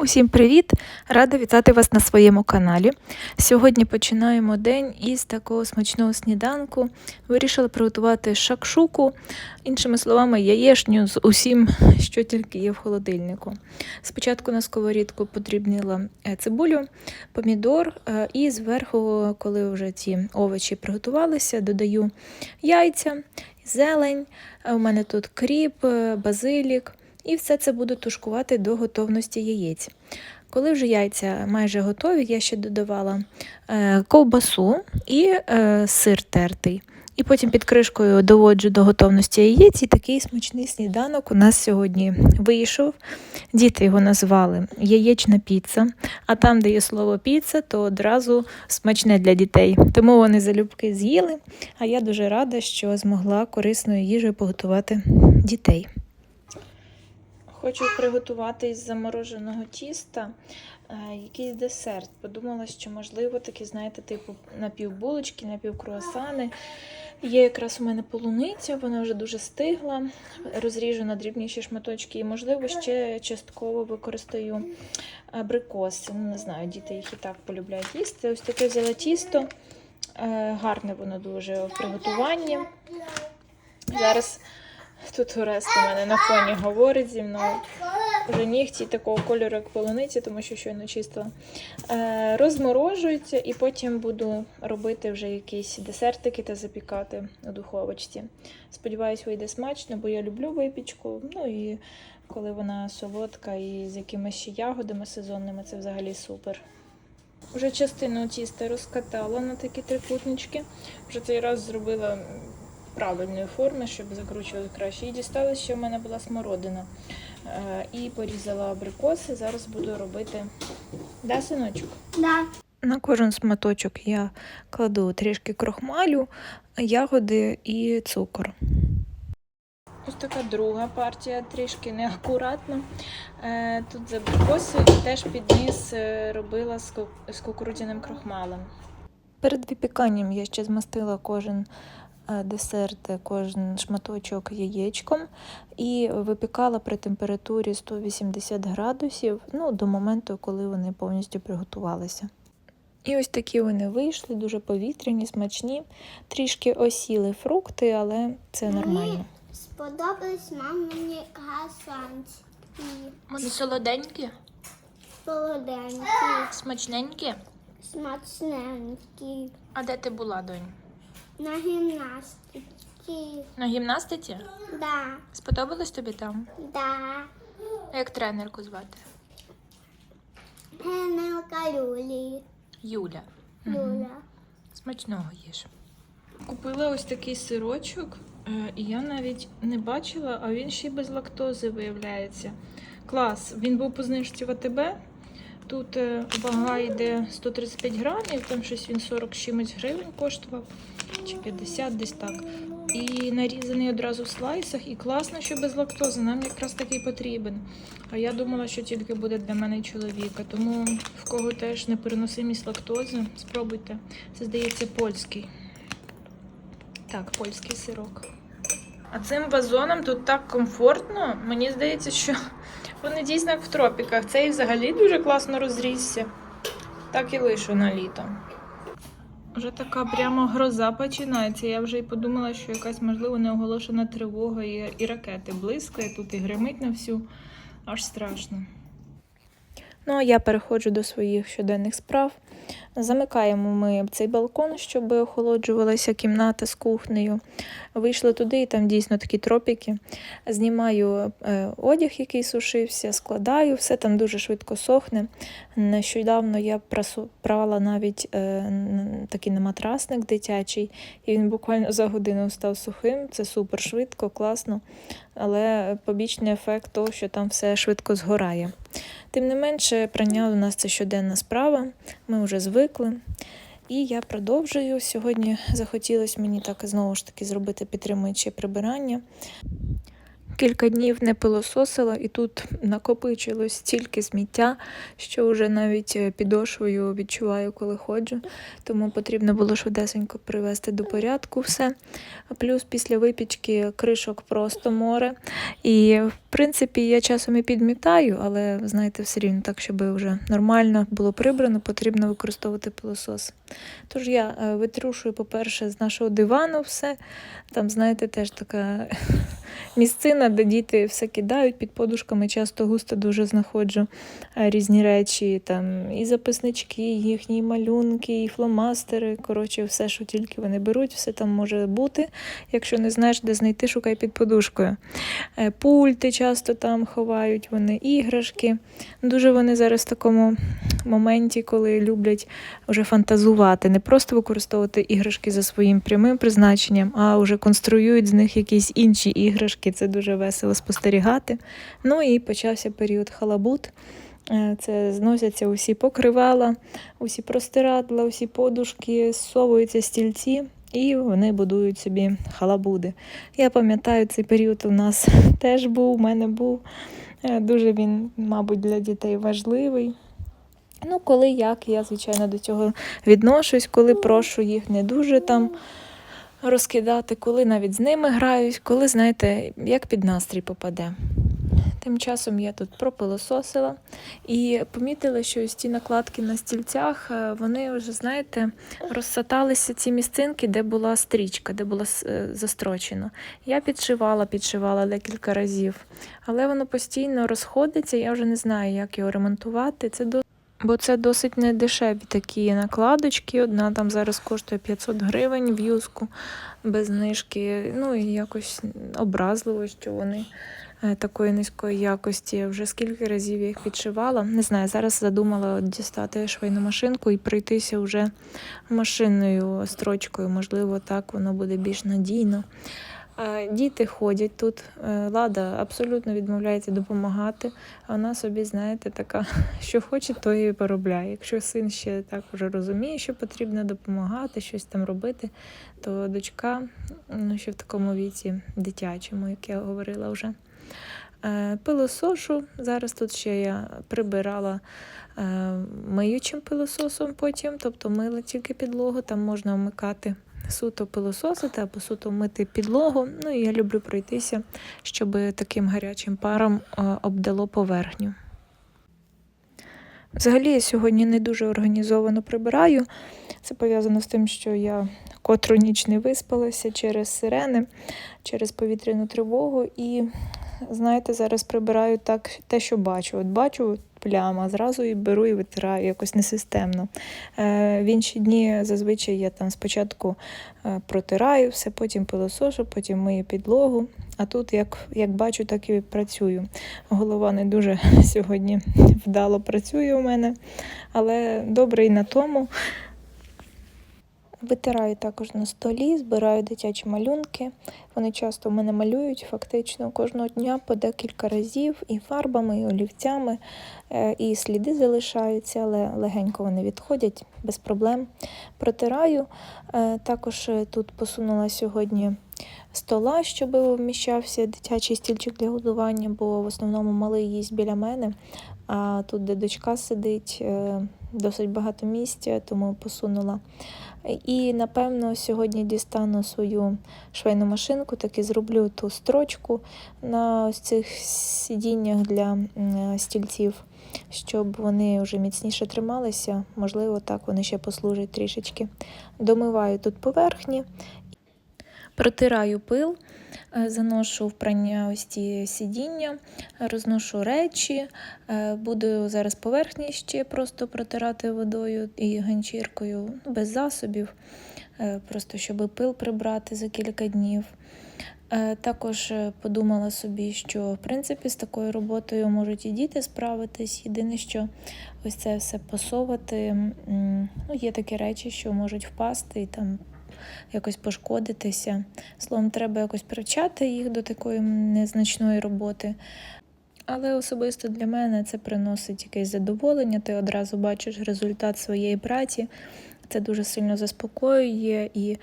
Усім привіт! Рада вітати вас на своєму каналі. Сьогодні починаємо день із такого смачного сніданку. Вирішила приготувати шакшуку, іншими словами, яєшню з усім, що тільки є в холодильнику. Спочатку на сковорідку потрібнила е, цибулю, помідор, е, і зверху, коли вже ці овочі приготувалися, додаю яйця, зелень. Е, У мене тут кріп, базилік. І все це буду тушкувати до готовності яєць. Коли вже яйця майже готові, я ще додавала е, ковбасу і е, сир тертий. І потім під кришкою доводжу до готовності яєць, і такий смачний сніданок у нас сьогодні вийшов. Діти його назвали яєчна піца. А там, де є слово піца, то одразу смачне для дітей. Тому вони залюбки з'їли. А я дуже рада, що змогла корисною їжею поготувати дітей. Хочу приготувати із замороженого тіста е, якийсь десерт. Подумала, що можливо такі, знаєте, типу напівбулочки, напівкруасани. Є якраз у мене полуниця, вона вже дуже стигла, розріжу на дрібніші шматочки, і, можливо, ще частково використаю абрикоси. Ну, не знаю, діти їх і так полюбляють їсти. Ось таке взяла тісто. Е, Гарне воно дуже в приготуванні. Зараз тут Орест у мене на фоні говорить зі мною. Вже нігті такого кольору, як полуниці, тому що щойно чистила. Е, розморожуються і потім буду робити вже якісь десертики та запікати у духовочці. Сподіваюсь, вийде смачно, бо я люблю випічку. Ну і коли вона солодка і з якимись ще ягодами сезонними, це взагалі супер. Вже частину тіста розкатала на такі трикутнички. Вже цей раз зробила правильної форми, щоб закручувати краще. І дістала, що в мене була смородина. Е, І порізала абрикоси. Зараз буду робити да, синочок. Да. На кожен сматочок я кладу трішки крохмалю, ягоди і цукор. Ось така друга партія, трішки неакуратно. Е, Тут з абрикоси теж підніс е, робила з ку- кукурудзяним крохмалем. Перед випіканням я ще змастила кожен десерт, е, кожен шматочок яєчком і випікала при температурі 180 градусів ну, до моменту, коли вони повністю приготувалися. І ось такі вони вийшли, дуже повітряні, смачні, трішки осіли фрукти, але це нормально. Сподобались мамині красанці. Вони солоденькі, Солоденькі, смачненькі. смачненькі. А де ти була, донь? На гімнастиці. На гімнастиці? Да, Сподобалось тобі там? да. А як тренерку звати? Генелка Люлі. Юля. Люля. Смачного їж. Купила ось такий сирочок, е, і я навіть не бачила, а він ще й без лактози виявляється. Клас. Він був по знижці в АТБ. Тут е, вага йде 135 грамів, там щось він 40 чимось гривень коштував, чи 50 десь так. І нарізаний одразу в слайсах, і класно, що без лактози. Нам якраз такий потрібен. А я думала, що тільки буде для мене чоловіка. Тому в кого теж непереносимість лактози, спробуйте. Це здається польський. Так, польський сирок. А цим вазоном тут так комфортно. Мені здається, що вони дійсно як в тропіках. Цей взагалі дуже класно розрісся. Так і лишу на літо. Вже така прямо гроза починається. Я вже й подумала, що якась, можливо, неоголошена тривога і, і ракети блискає, тут і гримить на всю. Аж страшно. Ну, а я переходжу до своїх щоденних справ. Замикаємо ми цей балкон, щоб охолоджувалася кімната з кухнею. Вийшла туди, і там дійсно такі тропіки. Знімаю е, одяг, який сушився, складаю, все там дуже швидко сохне. Нещодавно я прала навіть е, такий на матрасник дитячий, і він буквально за годину став сухим. Це супер швидко, класно. Але побічний ефект того, що там все швидко згорає. Тим не менше, прання у нас це щоденна справа, ми вже звикли. І я продовжую. Сьогодні захотілося мені так знову ж таки зробити підтримуюче прибирання. Кілька днів не пилососила, і тут накопичилось стільки сміття, що вже навіть е, підошвою відчуваю, коли ходжу. Тому потрібно було швидесенько привести до порядку все. Плюс після випічки кришок просто море. І в принципі я часом і підмітаю, але знаєте, все рівно так, щоб вже нормально було прибрано, потрібно використовувати пилосос. Тож я е, витрушую, по-перше, з нашого дивану все. Там, знаєте, теж така місцина, де діти все кидають під подушками. Часто густо дуже знаходжу е, різні речі, там і записнички, і їхні малюнки, і фломастери. Коротше, все, що тільки вони беруть, все там може бути. Якщо не знаєш, де знайти, шукай під подушкою. Е, Пульти часто там ховають, вони іграшки. Дуже вони зараз в такому моменті, коли люблять вже фантазувати, не просто використовувати іграшки за своїм прямим призначенням, а вже конструюють з них якісь інші іграшки. Це дуже весело спостерігати. Ну і почався період халабут. Е, Це зносяться усі покривала, усі простирадла, усі подушки, зсовуються стільці. І вони будують собі халабуди. Я пам'ятаю, цей період у нас теж був, у мене був. Е, Дуже він, мабуть, для дітей важливий. Ну, коли як, я, звичайно, до цього відношусь, коли прошу їх не дуже там розкидати, коли навіть з ними граюсь, коли, знаєте, як під настрій попаде. Тим часом я тут пропилососила і помітила, що ось ті накладки на стільцях, е, вони вже, знаєте, розсаталися ці місцинки, де була стрічка, де було е, застрочено. Я підшивала, підшивала декілька разів, але воно постійно розходиться, я вже не знаю, як його ремонтувати. Це. Бо це досить недешеві такі накладочки. Одна там зараз коштує 500 гривень в юзку без знижки. Ну і якось образливо, що вони е, такої низької якості. Вже скільки разів я їх підшивала. Не знаю, зараз задумала дістати швейну машинку і пройтися вже машинною строчкою. Можливо, так воно буде більш надійно. Діти ходять тут. Е, Лада абсолютно відмовляється допомагати. А вона собі, знаєте, така, що хоче, то і поробляє. Якщо син ще так вже розуміє, що потрібно допомагати, щось там робити, то дочка, ну, ще в такому віці дитячому, як я говорила вже. Е, Пилосошу. Зараз тут ще я прибирала е, миючим пилососом потім, тобто мила тільки підлогу, там можна вмикати суто пилососити або суто мити підлогу. Ну і я люблю пройтися, щоб таким гарячим паром е, обдало поверхню. Взагалі я сьогодні не дуже організовано прибираю. Це пов'язано з тим, що я котру ніч не виспалася через сирени, через повітряну тривогу. І знаєте, зараз прибираю так те, що бачу. От бачу пляма, зразу і беру і витираю якось несистемно. Е, в інші дні зазвичай я там спочатку е, протираю все, потім пилосошу, потім мию підлогу. А тут, як, як бачу, так і працюю. Голова не дуже сьогодні вдало працює у мене, але добре і на тому. Витираю також на столі, збираю дитячі малюнки. Вони часто в мене малюють фактично кожного дня по декілька разів і фарбами, і олівцями, Е, і сліди залишаються, але легенько вони відходять без проблем. Протираю. Е, Також е, тут посунула сьогодні стола, щоб вміщався дитячий стільчик для годування, бо в основному малий їсть біля мене. А тут, де дочка сидить, е, досить багато місця, тому посунула. І напевно сьогодні дістану свою швейну машинку, так і зроблю ту строчку на ось цих сидіннях для стільців, щоб вони вже міцніше трималися. Можливо, так вони ще послужать трішечки. Домиваю тут поверхні, протираю пил, е, заношу в прання ось ці сидіння, розношу речі. Е, Буду зараз поверхні ще просто протирати водою і ганчіркою ну, без засобів, е, просто щоб пил прибрати за кілька днів. Також подумала собі, що в принципі з такою роботою можуть і діти справитись. Єдине, що ось це все посовати. Ну, є такі речі, що можуть впасти і там якось пошкодитися. Словом, треба якось привчати їх до такої незначної роботи. Але особисто для мене це приносить якесь задоволення. Ти одразу бачиш результат своєї праці. Це дуже сильно заспокоює і,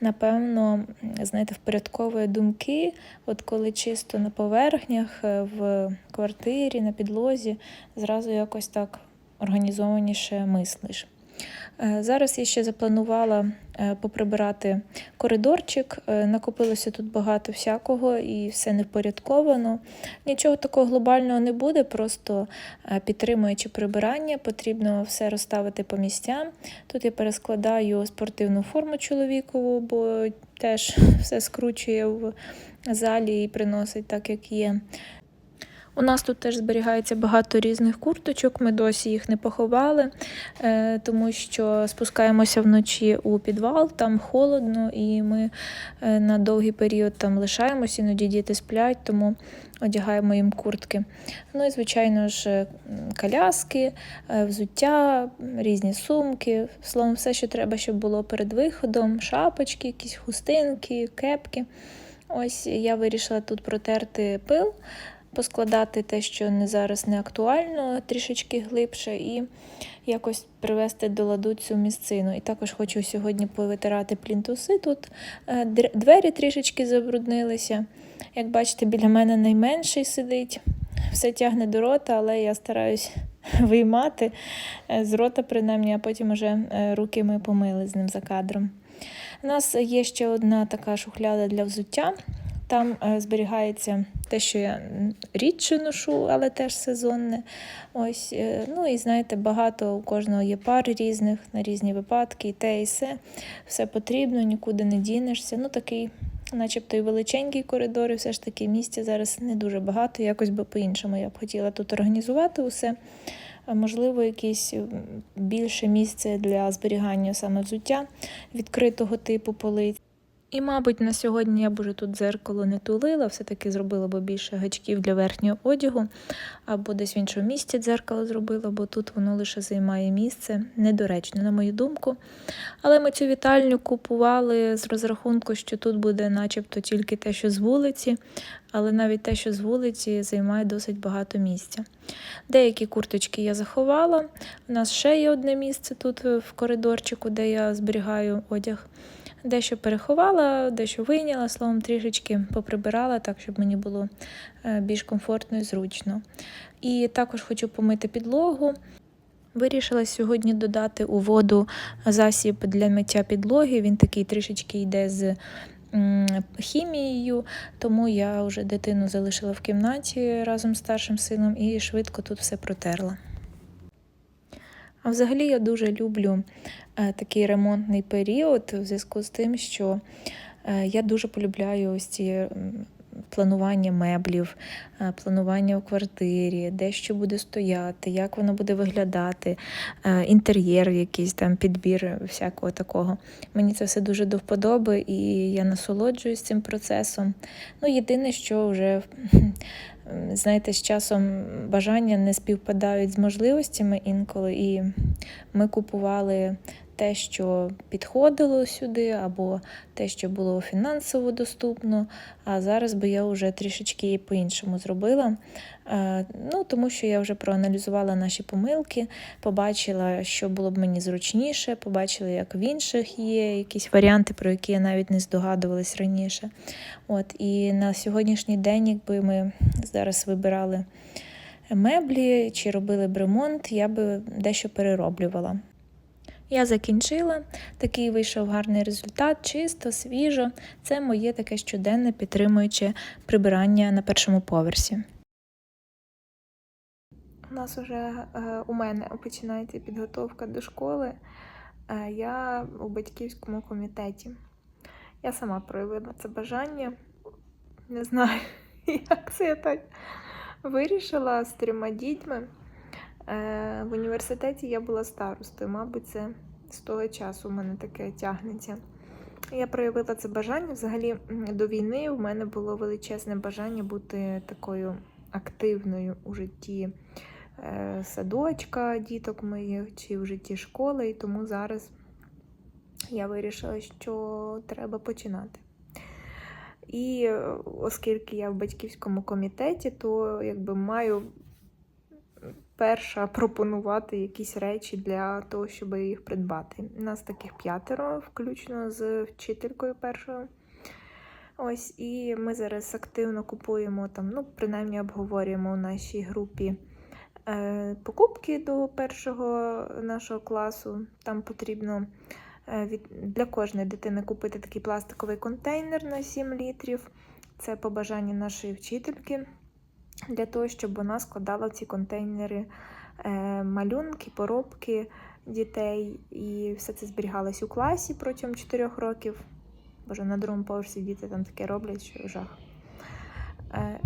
напевно, знаєте, впорядковує думки. От коли чисто на поверхнях, е, в квартирі, на підлозі, зразу якось так організованіше мислиш. Е, Зараз я ще запланувала е, поприбирати коридорчик. Е, Накопилося тут багато всякого і все не впорядковано. Нічого такого глобального не буде, просто підтримуючи прибирання, потрібно все розставити по місцям. Тут я перескладаю спортивну форму чоловікову, бо теж все скручує в залі і приносить так, як є. У нас тут теж зберігається багато різних курточок, ми досі їх не поховали, е, тому що спускаємося вночі у підвал, там холодно, і ми е, на довгий період там лишаємося, іноді діти сплять, тому одягаємо їм куртки. Ну і, звичайно ж, е, коляски, взуття, різні сумки, словом, все, що треба, щоб було перед виходом, шапочки, якісь хустинки, кепки. Ось я вирішила тут протерти пил поскладати те, що не зараз не актуально, трішечки глибше, і якось привести до ладу цю місцину. І також хочу сьогодні повитирати плінтуси. Тут е, двері трішечки забруднилися. Як бачите, біля мене найменший сидить. Все тягне до рота, але я стараюсь виймати е, з рота, принаймні, а потім уже е, руки ми помили з ним за кадром. У нас є ще одна така шухляда для взуття. Там е, зберігається те, що я рідше ношу, але теж сезонне. Ось, е, ну і знаєте, багато у кожного є пар різних на різні випадки, і те, і все. Все потрібно, нікуди не дінешся. Ну, такий, начебто, і величенький коридор, і все ж таки місця зараз не дуже багато. Якось би по-іншому я б хотіла тут організувати усе. Можливо, якесь більше місце для зберігання саме взуття відкритого типу полиць. І, мабуть, на сьогодні я б уже тут дзеркало не тулила, все-таки зробила б більше гачків для верхнього одягу, або десь в іншому місці дзеркало зробила, бо тут воно лише займає місце. Недоречно, на мою думку. Але ми цю вітальню купували з розрахунку, що тут буде начебто тільки те, що з вулиці, але навіть те, що з вулиці, займає досить багато місця. Деякі курточки я заховала. У нас ще є одне місце тут в коридорчику, де я зберігаю одяг. Дещо переховала, дещо вийняла, словом, трішечки поприбирала, так, щоб мені було е, більш комфортно і зручно. І також хочу помити підлогу. Вирішила сьогодні додати у воду засіб для миття підлоги. Він такий трішечки йде з хімією, тому я вже дитину залишила в кімнаті разом з старшим сином і швидко тут все протерла. А взагалі я дуже люблю е, такий ремонтний період в зв'язку з тим, що е, я дуже полюбляю ось ці планування меблів, е, планування у квартирі, де що буде стояти, як воно буде виглядати, інтер'єр, якийсь там підбір всякого такого. Мені це все дуже до вподоби, і я насолоджуюсь цим процесом. Ну, єдине, що вже знаєте, з часом бажання не співпадають з можливостями інколи, і ми купували те, що підходило сюди, або те, що було фінансово доступно. А зараз би я вже трішечки по-іншому зробила. Е, Ну, тому що я вже проаналізувала наші помилки, побачила, що було б мені зручніше, побачила, як в інших є якісь варіанти, про які я навіть не здогадувалась раніше. От, і на сьогоднішній день, якби ми зараз вибирали меблі чи робили б ремонт, я би дещо перероблювала. Я закінчила, такий вийшов гарний результат, чисто, свіжо. Це моє таке щоденне підтримуюче прибирання на першому поверсі. У нас вже е, у мене починається підготовка до школи. Е, я у батьківському комітеті. Я сама проявила це бажання. Не знаю, як це я так вирішила з трьома дітьми. Е, В університеті я була старостою, мабуть, це з того часу у мене таке тягнеться. Я проявила це бажання. Взагалі до війни у мене було величезне бажання бути такою активною у житті е, садочка діток моїх чи в житті школи, і тому зараз я вирішила, що треба починати. І е, оскільки я в батьківському комітеті, то якби маю перша пропонувати якісь речі для того, щоб їх придбати. У нас таких п'ятеро, включно з вчителькою першою. Ось, і ми зараз активно купуємо там, ну, принаймні обговорюємо у нашій групі е, покупки до першого нашого класу. Там потрібно е, від, для кожної дитини купити такий пластиковий контейнер на 7 літрів. Це по бажанню нашої вчительки, для того, щоб вона складала в ці контейнери е, малюнки, поробки дітей. І все це зберігалось у класі протягом 4 років. Боже, на другому поверсі діти там таке роблять, що жах. Е,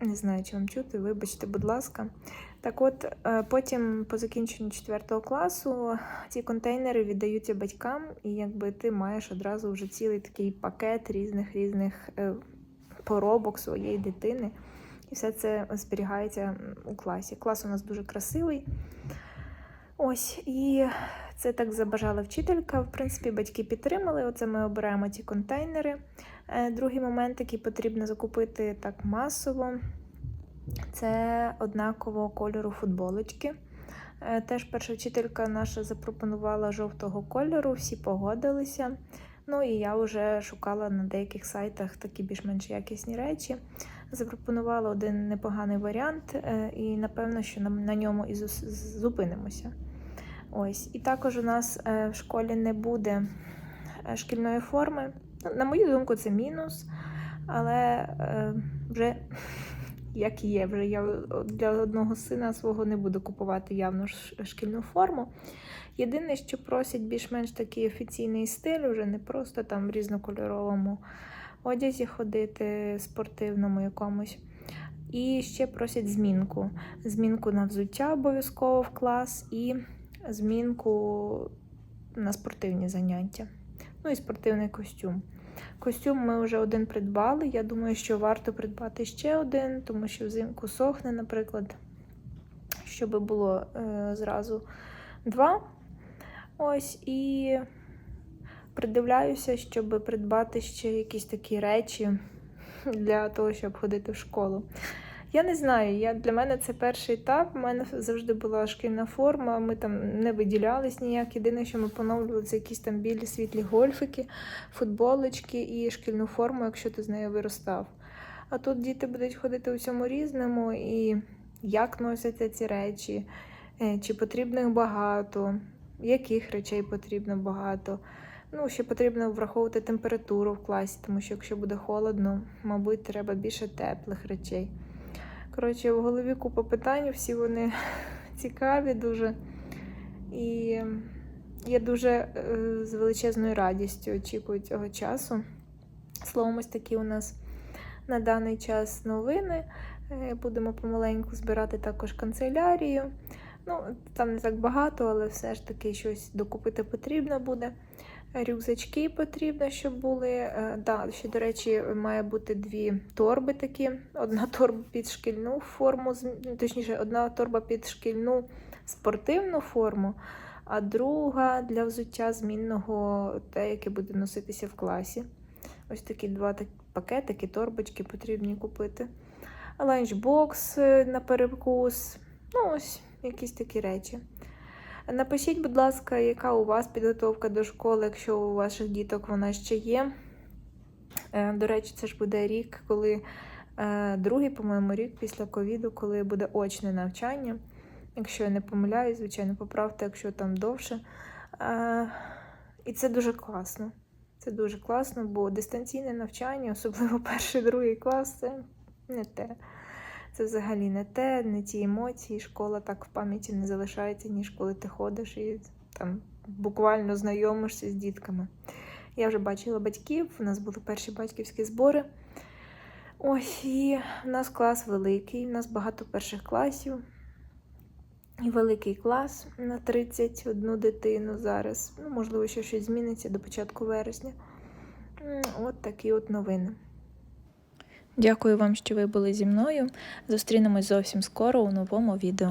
не знаю, чи вам чути, вибачте, будь ласка. Так от, е, потім по закінченню 4 класу ці контейнери віддаються батькам, і якби ти маєш одразу вже цілий такий пакет різних різних поробок своєї дитини. І все це зберігається у класі. Клас у нас дуже красивий. Ось, і це так забажала вчителька. В принципі, батьки підтримали. Оце ми обираємо ці контейнери. Е, Другий момент, який потрібно закупити так масово, це однакового кольору футболочки. Е, Теж перша вчителька наша запропонувала жовтого кольору, всі погодилися. Ну і я вже шукала на деяких сайтах такі більш-менш якісні речі. Запропонувала один непоганий варіант, е, і напевно, що на, ньому і зупинимося. Ось. І також у нас е, в школі не буде е, шкільної форми. На мою думку, це мінус, але вже як є, вже я для одного сина свого не буду купувати явно шкільну форму. Єдине, що просять більш-менш такий офіційний стиль, вже не просто там в різнокольоровому одязі ходити, спортивному якомусь. І ще просять змінку. Змінку на взуття обов'язково в клас і змінку на спортивні заняття. Ну і спортивний костюм. Костюм ми вже один придбали. Я думаю, що варто придбати ще один, тому що взимку сохне, наприклад, щоб було е, зразу два. Ось і придивляюся, щоб придбати ще якісь такі речі для того, щоб ходити в школу. Я не знаю, я, для мене це перший етап. У мене завжди була шкільна форма, ми там не виділялись ніяк. Єдине, що ми поновлювали, це якісь там білі світлі гольфики, футболочки і шкільну форму, якщо ти з нею виростав. А тут діти будуть ходити у всьому різному, і як носяться ці речі, е, чи потрібно їх багато, яких речей потрібно багато. Ну, ще потрібно враховувати температуру в класі, тому що якщо буде холодно, мабуть, треба більше теплих речей. Коротше, в голові купа питань, всі вони цікаві дуже. І я дуже е, з величезною радістю очікую цього часу. Словом, ось такі у нас на даний час новини. Е, Будемо помаленьку збирати також канцелярію. Ну, там не так багато, але все ж таки щось докупити потрібно буде. Рюкзачки потрібно, щоб були. Е, Да, ще, до речі, має бути дві торби такі. Одна торба під шкільну форму, ну, точніше, одна торба під шкільну спортивну форму, а друга для взуття змінного, те, яке буде носитися в класі. Ось такі два пакетики, торбочки потрібні купити. Ланчбокс е, на перекус. Ну, ось якісь такі речі. Напишіть, будь ласка, яка у вас підготовка до школи, якщо у ваших діток вона ще є. Е, До речі, це ж буде рік, коли е, другий, по-моєму, рік після ковіду, коли буде очне навчання. Якщо я не помиляюсь, звичайно, поправте, якщо там довше. Е, І це дуже класно. Це дуже класно, бо дистанційне навчання, особливо перший другий клас, це не те. Це взагалі не те, не ті емоції. Школа так в пам'яті не залишається, ніж коли ти ходиш і там буквально знайомишся з дітками. Я вже бачила батьків, у нас були перші батьківські збори. Ось, і в нас клас великий, у нас багато перших класів. І великий клас на 31 дитину зараз. Ну, можливо, ще щось зміниться до початку вересня. От такі от новини. Дякую вам, що ви були зі мною. Зустрінемось зовсім скоро у новому відео.